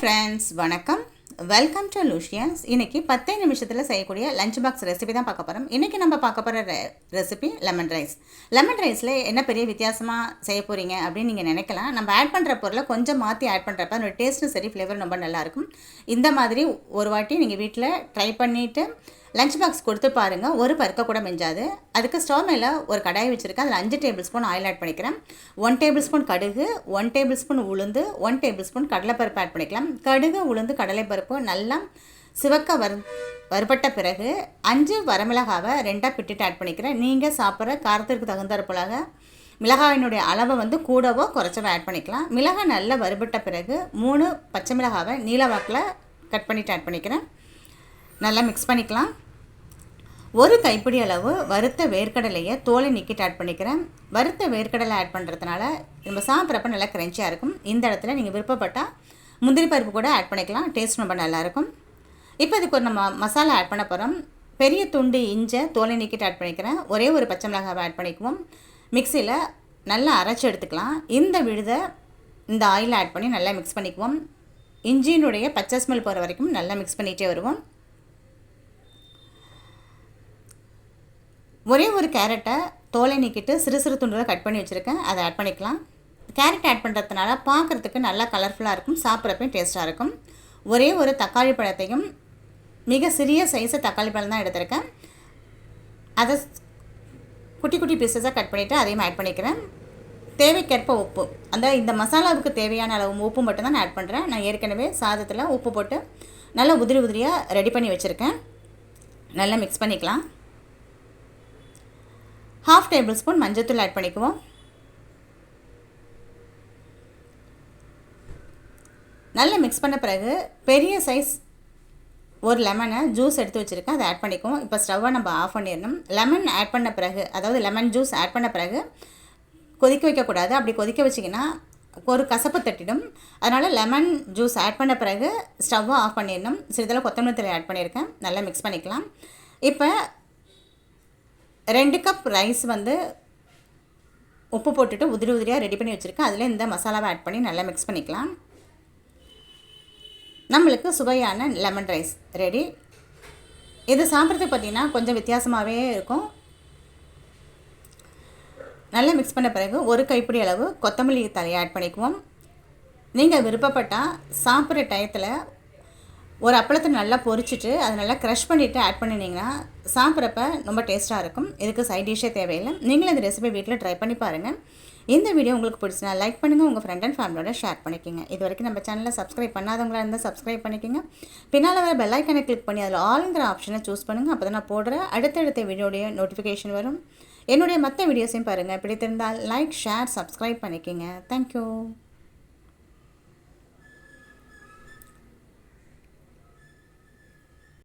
Friends வணக்கம். Welcome to லூஷியன்ஸ் இன்னைக்கு பத்தே நிமிஷத்தில் செய்யக்கூடிய லஞ்ச் பாக்ஸ் ரெசிபி தான் பார்க்க போகிறோம் இன்றைக்கி நம்ம பார்க்க போகிற ரெசிபி லெமன் ரைஸ் லெமன் ரைஸில் என்ன பெரிய வித்தியாசமாக செய்ய போகிறீங்க அப்படின்னு நீங்கள் நினைக்கலாம். நம்ம ஆட் பண்ணுற பொருளை கொஞ்சம் மாற்றி ஆட் பண்ணுறப்ப அதோட டேஸ்ட்டும் சரி ஃப்ளேவர் ரொம்ப நல்லாயிருக்கும் இந்த மாதிரி ஒரு வாட்டி நீங்கள் வீட்டில் ட்ரை பண்ணிவிட்டு லஞ்ச் பாக்ஸ் கொடுத்து பாருங்கள் ஒரு பருக்க கூட மிஞ்சாது. அதுக்கு ஸ்டவ் மேலே ஒரு கடாய் வச்சுருக்கேன். அதில் அஞ்சு டேபிள் ஸ்பூன் ஆயில் ஆட் பண்ணிக்கிறேன். ஒன் டேபிள் ஸ்பூன் கடுகு ஒன் டேபிள் ஸ்பூன் உளுந்து ஒன் டேபிள் ஸ்பூன் கடலைப்பருப்பு ஆட் பண்ணிக்கலாம். கடுகு உளுந்து கடலைப்பருப்பு நல்லா சிவக்க வறு வறுபட்ட பிறகு அஞ்சு வரமிளகாவை ரெண்டாக பிட்டுட்டு ஆட் பண்ணிக்கிறேன். நீங்கள் சாப்பிட்ற காரத்திற்கு தகுந்தாற்போலாக மிளகாயினுடைய அளவை வந்து கூடவோ குறைச்சவோ ஆட் பண்ணிக்கலாம். மிளகாய் நல்லா வறுபட்ட பிறகு மூணு பச்சை மிளகாவை நீல வாக்கில் கட் பண்ணிவிட்டு ஆட் பண்ணிக்கிறேன். நல்லா மிக்ஸ் பண்ணிக்கலாம். ஒரு கைப்பிடி அளவு வறுத்த வேர்க்கடலையை தோலை நிக்கிட்டு ஆட் பண்ணிக்கிறேன். வறுத்த வேர்க்கடலை ஆட் பண்ணுறதுனால நம்ம சாப்பிட்றப்ப நல்லா கிரன்ச்சியாக இருக்கும். இந்த இடத்துல நீங்கள் விருப்பப்பட்டால் முந்திரி பருப்பு கூட ஆட் பண்ணிக்கலாம். டேஸ்ட் ரொம்ப நல்லாயிருக்கும் இப்போ இதுக்கு ஒரு நம்ம மசாலா ஆட் பண்ண போகிறோம் பெரிய துண்டு இஞ்சை தோலை நீக்கிட்டு ஆட் பண்ணிக்கிறேன். ஒரே ஒரு பச்சை மிளகாவை ஆட் பண்ணிக்குவோம். மிக்சியில் நல்லா அரைச்சி எடுத்துக்கலாம். இந்த விழுதை இந்த ஆயில் ஆட் பண்ணி நல்லா மிக்ஸ் பண்ணிக்குவோம். இஞ்சியினுடைய பச்சை ஸ்மெல் போகிற வரைக்கும் நல்லா மிக்ஸ் பண்ணிகிட்டே வருவோம். ஒரே ஒரு கேரட்டை தோலை நீக்கிட்டு சிறு சிறு துண்டில் கட் பண்ணி வச்சுருக்கேன். அதை ஆட் பண்ணிக்கலாம். கேரட் ஆட் பண்ணுறதுனால பார்க்குறதுக்கு நல்லா கலர்ஃபுல்லாக இருக்கும். சாப்பிட்றப்பையும் டேஸ்ட்டாக இருக்கும். ஒரே ஒரு தக்காளி பழத்தையும் மிக சிறிய சைஸை தக்காளி பழம் தான் எடுத்திருக்கேன். அதை குட்டி குட்டி பீசஸாக கட் பண்ணிவிட்டு அதையும் ஆட் பண்ணிக்கிறேன். தேவைக்கேற்ப உப்பு. அந்த இந்த மசாலாவுக்கு தேவையான அளவு உப்பு மட்டும்தான் நான் ஆட் பண்ணுறேன் நான் ஏற்கனவே சாதத்தில் உப்பு போட்டு நல்லா உதிரி உதிரியாக ரெடி பண்ணி வச்சுருக்கேன். நல்லா மிக்ஸ் பண்ணிக்கலாம். ஹாஃப் டேபிள் ஸ்பூன் மஞ்சத்தூள் ஆட் பண்ணிக்குவோம். நல்லா மிக்ஸ் பண்ண பிறகு பெரிய சைஸ் ஒரு லெமனை ஜூஸ் எடுத்து வச்சுருக்கேன். அதை ஆட் பண்ணிக்குவோம். இப்போ ஸ்டவ்வை நம்ம ஆஃப் பண்ணிடணும். லெமன் ஆட் பண்ண பிறகு அதாவது லெமன் ஜூஸ் ஆட் பண்ண பிறகு கொதிக்க வைக்கக்கூடாது. அப்படி கொதிக்க வச்சிங்கன்னா ஒரு கசப்பு தட்டிடும். அதனால் லெமன் ஜூஸ் ஆட் பண்ண பிறகு ஸ்டவ்வை ஆஃப் பண்ணிடணும். சிறிதளவு கொத்தமல்லி தலை ஆட் பண்ணியிருக்கேன். நல்லா மிக்ஸ் பண்ணிக்கலாம். இப்போ ரெண்டு கப் ரைஸ் வந்து உப்பு போட்டுட்டு உதிரி உதிரியாக ரெடி பண்ணி வச்சுருக்கேன். அதில் இந்த மசாலாவை ஆட் பண்ணி நல்லா மிக்ஸ் பண்ணிக்கலாம். நம்மளுக்கு சுவையான லெமன் ரைஸ் ரெடி இது சாப்பிட்றதுக்கு பார்த்திங்கன்னா கொஞ்சம் வித்தியாசமாகவே இருக்கும். நல்லா மிக்ஸ் பண்ண பிறகு ஒரு கைப்பிடி அளவு கொத்தமல்லி தலையை ஆட் பண்ணிக்குவோம். நீங்கள் விருப்பப்பட்டால் சாப்பிட்ற டயத்தில் ஒரு அப்பளத்தை நல்லா பொரிச்சிட்டு அதை நல்லா க்ரஷ் பண்ணிவிட்டு ஆட் பண்ணினீங்கன்னா சாப்பிட்றப்ப ரொம்ப டேஸ்ட்டாக இருக்கும். இதுக்கு சைட் டிஷ்ஷே தேவையில்லை. நீங்களும் இந்த ரெசிபி வீட்டில் ட்ரை பண்ணி பாருங்கள் இந்த வீடியோ உங்களுக்கு பிடிச்சினா லைக் பண்ணுங்கள் உங்கள் ஃப்ரெண்ட் அண்ட் ஃபேமிலியோட ஷேர் பண்ணிக்கோங்க. இது வரைக்கும் நம்ம சேனலில் சப்ஸ்கிரைப் பண்ணாதவங்களா இருந்தால் சப்ஸ்கிரைப் பண்ணிக்கோங்க. பின்னால் வர பெல்லைக்கனை கிளிக் பண்ணி அதில் ஆளுங்கிற ஆப்ஷனை சூஸ் பண்ணுங்கள் அப்போ தான் நான் போடுற அடுத்தடுத்த வீடியோடைய நோட்டிஃபிகேஷன் வரும். என்னுடைய மற்ற வீடியோஸையும் பாருங்கள் பிடித்திருந்தால் லைக் ஷேர் சப்ஸ்கிரைப் பண்ணிக்கோங்க. Thank you